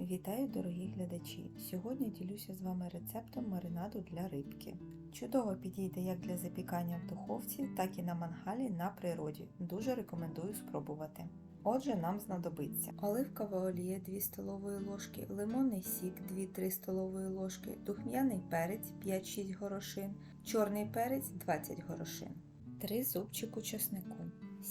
Вітаю, дорогі глядачі! Сьогодні ділюся з вами рецептом маринаду для рибки. Чудово підійде як для запікання в духовці, так і на мангалі на природі. Дуже рекомендую спробувати. Отже, нам знадобиться оливкова олія 2 столової ложки, лимонний сік 2-3 столової ложки, духм'яний перець 5-6 горошин, чорний перець 20 горошин, 3 зубчику чеснику.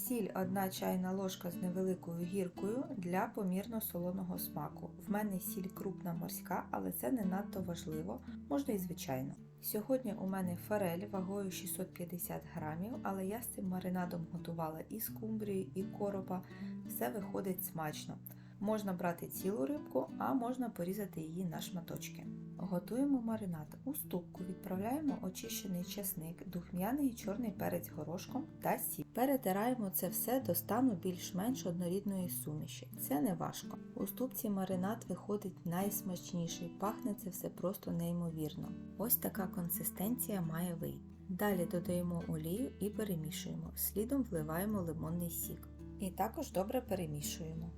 Сіль 1 чайна ложка з невеликою гіркою для помірно солоного смаку. В мене сіль крупна морська, але це не надто важливо, можна і звичайно. Сьогодні у мене форель вагою 650 грамів, але я з цим маринадом готувала і скумбрію, і коропа. Все виходить смачно. Можна брати цілу рибку, а можна порізати її на шматочки. Готуємо маринад. У ступку відправляємо очищений чесник, духмяний і чорний перець горошком та сіль. Перетираємо це все до стану більш-менш однорідної суміші. Це не важко. У ступці маринад виходить найсмачніший, пахне це все просто неймовірно. Ось така консистенція має вийти. Далі додаємо олію і перемішуємо. Слідом вливаємо лимонний сік. І також добре перемішуємо.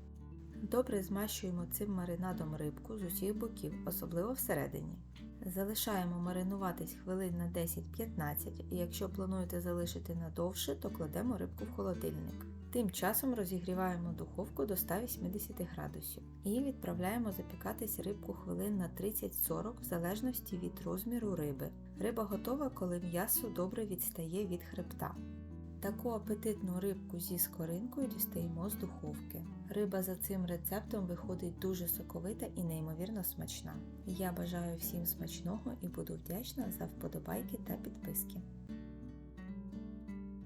Добре змащуємо цим маринадом рибку з усіх боків, особливо всередині. Залишаємо маринуватись хвилин на 10-15, і якщо плануєте залишити надовше, то кладемо рибку в холодильник. Тим часом розігріваємо духовку до 180 градусів і відправляємо запікатись рибку хвилин на 30-40 в залежності від розміру риби. Риба готова, коли м'ясо добре відстає від хребта. Таку апетитну рибку зі скоринкою дістаємо з духовки. Риба за цим рецептом виходить дуже соковита і неймовірно смачна. Я бажаю всім смачного і буду вдячна за вподобайки та підписки.